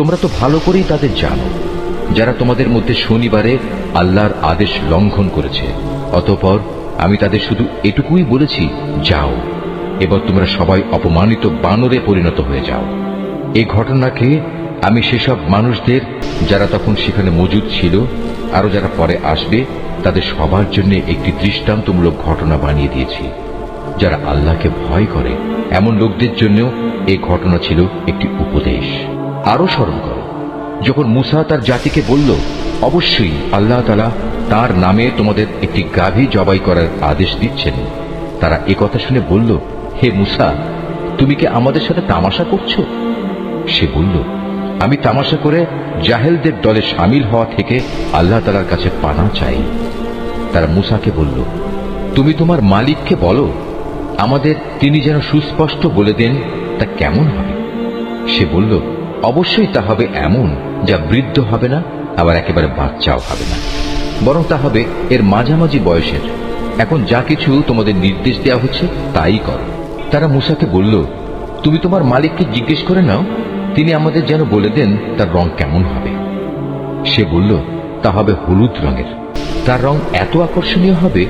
তোমরা তো ভালো করেই তাদের জানো, যারা তোমাদের মধ্যে শনিবারে আল্লাহর আদেশ লঙ্ঘন করেছে। অতঃপর আমি তাদের শুধু এটুকুই বলেছি, যাও, এবার তোমরা সবাই অপমানিত বানরে পরিণত হয়ে যাও। এই ঘটনাকে আমি সেসব মানুষদের, যারা তখন সেখানে মজুদ ছিল আরও যারা পরে আসবে, তাদের সবার জন্য একটি দৃষ্টান্তমূলক ঘটনা বানিয়ে দিয়েছি, যারা আল্লাহকে ভয় করে। এমন লোকদের জন্যও এই ঘটনা ছিল একটি উপদেশ। আরও স্মরণ করো, যখন মুসা তার জাতিকে বলল, অবশ্যই আল্লাহ তালা তার নামে তোমাদের একটি গাভী জবাই করার আদেশ দিচ্ছেন। তারা এ কথা শুনে বলল, হে মুসা, তুমি কি আমাদের সাথে তামাশা করছ? সে বলল, আমি তামাশা করে জাহেলদের দলে সামিল হওয়া থেকে আল্লাহ তালার কাছে পানা চাই। তারা মুসাকে বলল, তুমি তোমার মালিককে বলো, আমাদের তিনি যেন সুস্পষ্ট বলে দেন তা কেমন হবে? সে বলল অবশ্যই তা হবে এমন যা বৃদ্ধ হবে না, আবার একেবারে বাচ্চাও হবে না। বরং তা হবে এর মাঝামাঝি বয়সের। এখন যা কিছু তোমাদের নির্দেশ দেওয়া হচ্ছে, তাই করো। তারা মুসাকে বলল, তুমি তোমার মালিককে জিজ্ঞেস করে নাও, তিনি আমাদের যেন বলে দেন তার রং কেমন হবে। সে বলল, তা হবে হলুদ রঙের। তার রং এত আকর্ষণীয় হবে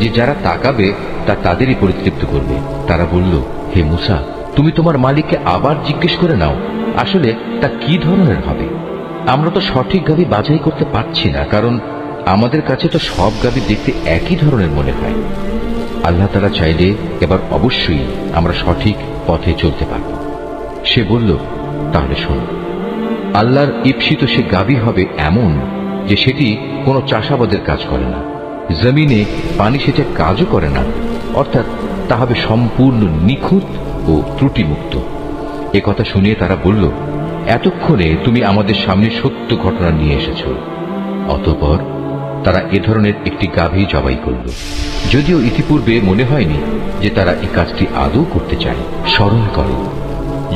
যে যারা তাকাবে, তা তাদেরই পরিতৃপ্ত করবে। তারা বলল, হে মুসা, তুমি তোমার মালিককে আবার জিজ্ঞেস করে নাও আসলে তা কি ধরনের হবে? আমরা তো সঠিক গাবি বাছাই করতে পারছি না, কারণ আমাদের কাছে তো সব গাবি দেখতে একই ধরনের মনে হয়। আল্লাহ তারা চাইলে এবার অবশ্যই আমরা সঠিক পথে চলতে পারব। সে বলল, তাহলে শোনো, আল্লাহর ঈপ্সিত সে গাবি হবে এমন যে সেটি কোনো চাষাবাদের কাজ করে না। জমিনে পানি সেচের কাজও করে না, অর্থাৎ তা হবে সম্পূর্ণ নিখুঁত ও ত্রুটিমুক্ত। এ কথা শুনিয়ে তারা বলল, এতক্ষণে তুমি আমাদের সামনে সত্য ঘটনা নিয়ে এসেছ। অতঃপর তারা এ ধরনের একটি গাভী জবাই করল। যদিও ইতিপূর্বে মনে হয়নি যে তারা এই কাজটি আদৌ করতে চায়। স্মরণ করো,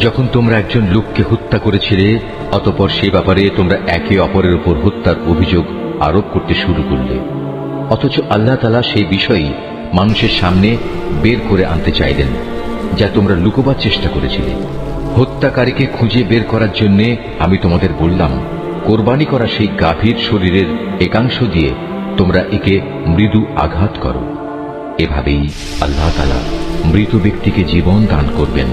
যখন তোমরা একজন লোককে হত্যা করেছিলে, অতপর সে ব্যাপারে তোমরা একে অপরের উপর হত্যার অভিযোগ আরোপ করতে শুরু করলে। অথচ আল্লাহ তালা সেই বিষয়ই মানুষের সামনে বের করে আনতে চাইলেন, যা তোমরা লুকোবার চেষ্টা করেছিলে। হত্যাকারীকে খুঁজে বের করার জন্য আমি তোমাদের বললাম, কোরবানি করা সেই গাভীর শরীরের একাংশ দিয়ে তোমরা একে মৃদু আঘাত করো। এভাবেই আল্লাহ তালা মৃত ব্যক্তিকে জীবন দান করবেন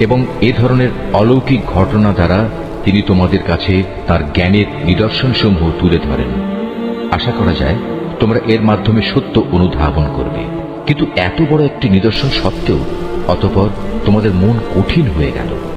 এবং এ ধরনের অলৌকিক ঘটনা দ্বারা তিনি তোমাদের কাছে তার জ্ঞানের নিদর্শনসমূহ তুলে ধরেন। আশা করা যায় তোমরা এর মাধ্যমে সত্য অনুধাবন করবে। কিন্তু এত বড় একটি নিদর্শন সত্ত্বেও অতপর তোমাদের মন কঠিন হয়ে গেল।